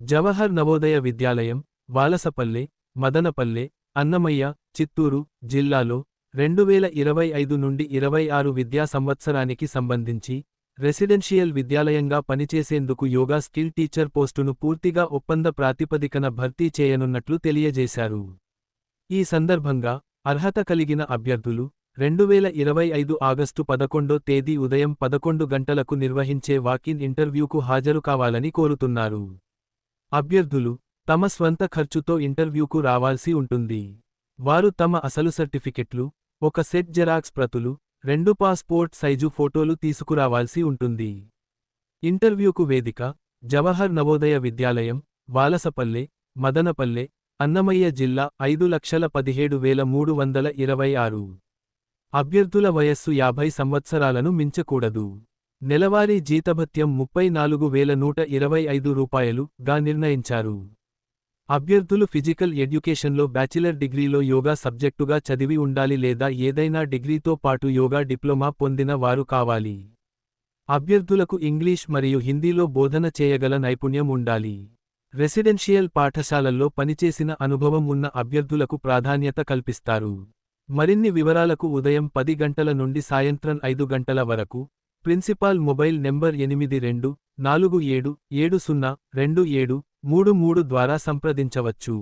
జవహర్ నవోదయ విద్యాలయం వాలసపల్లె మదనపల్లె అన్నమయ్య చిత్తూరు జిల్లాలో రెండు వేల ఇరవై ఐదు నుండి ఇరవై ఆరు విద్యా సంవత్సరానికి సంబంధించి రెసిడెన్షియల్ విద్యాలయంగా పనిచేసేందుకు యోగా స్కిల్ టీచర్ పోస్టును పూర్తిగా ఒప్పంద ప్రాతిపదికన భర్తీ చేయనున్నట్లు తెలియజేశారు. ఈ సందర్భంగా అర్హత కలిగిన అభ్యర్థులు రెండు వేల ఇరవై ఐదు ఆగస్టు పదకొండో తేదీ ఉదయం పదకొండు గంటలకు నిర్వహించే వాకిన్ ఇంటర్వ్యూకు హాజరు కావాలని కోరుతున్నారు. అభ్యర్థులు తమ స్వంత ఖర్చుతో ఇంటర్వ్యూకు రావాల్సి ఉంటుంది. వారు తమ అసలు సర్టిఫికెట్లు ఒక సెట్ జెరాక్స్ ప్రతులు రెండు పాస్పోర్ట్ సైజు ఫోటోలు తీసుకురావాల్సి ఉంటుంది. ఇంటర్వ్యూకు వేదిక జవహర్ నవోదయ విద్యాలయం వాలసపల్లె మదనపల్లె అన్నమయ్య జిల్లా ఐదు లక్షల పదిహేడు వేల మూడు వందల ఇరవై ఆరు. అభ్యర్థుల వయస్సు యాభై సంవత్సరాలను మించకూడదు. నెలవారీ జీతభత్యం ముప్పై నాలుగు వేల నూట ఇరవై ఐదు రూపాయలు గా నిర్ణయించారు. అభ్యర్థులు ఫిజికల్ ఎడ్యుకేషన్లో బ్యాచిలర్ డిగ్రీలో యోగా సబ్జెక్టుగా చదివి ఉండాలి లేదా ఏదైనా డిగ్రీతో పాటు యోగా డిప్లొమా పొందిన వారు కావాలి. అభ్యర్థులకు ఇంగ్లీష్ మరియు హిందీలో బోధన చేయగల నైపుణ్యం ఉండాలి. రెసిడెన్షియల్ పాఠశాలల్లో పనిచేసిన అనుభవం ఉన్న అభ్యర్థులకు ప్రాధాన్యత కల్పిస్తారు. మరిన్ని వివరాలకు ఉదయం పది గంటల నుండి సాయంత్రం ఐదు గంటల వరకు ప్రిన్సిపాల్ మొబైల్ నెంబర్ ఎనిమిది రెండు నాలుగు ఏడు ఏడు సున్నా రెండు ఏడు మూడు మూడు ద్వారా సంప్రదించవచ్చు.